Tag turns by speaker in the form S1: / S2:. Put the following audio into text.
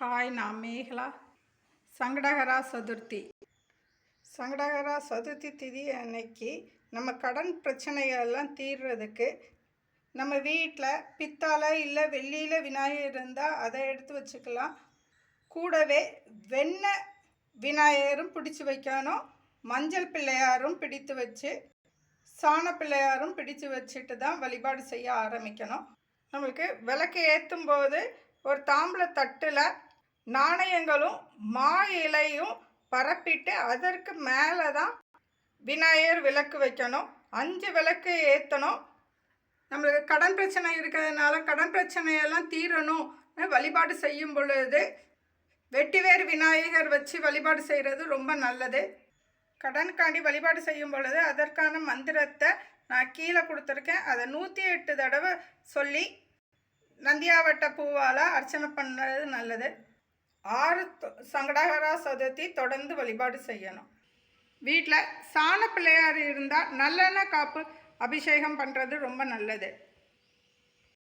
S1: Hi நான் மேகலா. சங்கடகரா சதுர்த்தி. சங்கடகரா சதுர்த்தி திதி அன்னைக்கு நம்ம கடன் பிரச்சனைகள்லாம் தீர்றதுக்கு நம்ம வீட்டில் பித்தால இல்லை வெள்ளியில் விநாயகர் இருந்தால் அதை எடுத்து வச்சுக்கலாம். கூடவே வெண்ணெய் விநாயகரும் பிடிச்சு வைக்கணும். மஞ்சள் பிள்ளையாரும் பிடித்து வச்சு சாண பிள்ளையாரும் பிடிச்சு வச்சுட்டு தான் வழிபாடு செய்ய ஆரம்பிக்கணும். நம்மளுக்கு விளக்கு ஏற்றும் போது ஒரு தாம்பூல தட்டில் நாணயங்களும் மா இலையும் பரப்பிட்டு அதற்கு மேலே தான் விநாயகர் விளக்கு வைக்கணும். அஞ்சு விளக்கு ஏற்றணும் நம்மளுக்கு கடன் பிரச்சனை இருக்கிறதுனால கடன் பிரச்சனையெல்லாம் தீரணும். வழிபாடு செய்யும் பொழுது வெட்டிவேர் விநாயகர் வச்சு வழிபாடு செய்கிறது ரொம்ப நல்லது. கடனுக்காண்டி வழிபாடு செய்யும் பொழுது அதற்கான மந்திரத்தை நான் கீழே கொடுத்துருக்கேன். அதை நூற்றி எட்டு தடவை சொல்லி நந்தியாவட்ட பூவால் அர்ச்சனை பண்ணுறது நல்லது. ஆறு தொ- சங்கடகரா சதுர்த்தி தொடர்ந்து வழிபாடு செய்யணும். வீட்டில் சாண பிள்ளையார் இருந்தால் நல்லெண்ணெய் காப்பு அபிஷேகம் பண்ணுறது ரொம்ப நல்லது.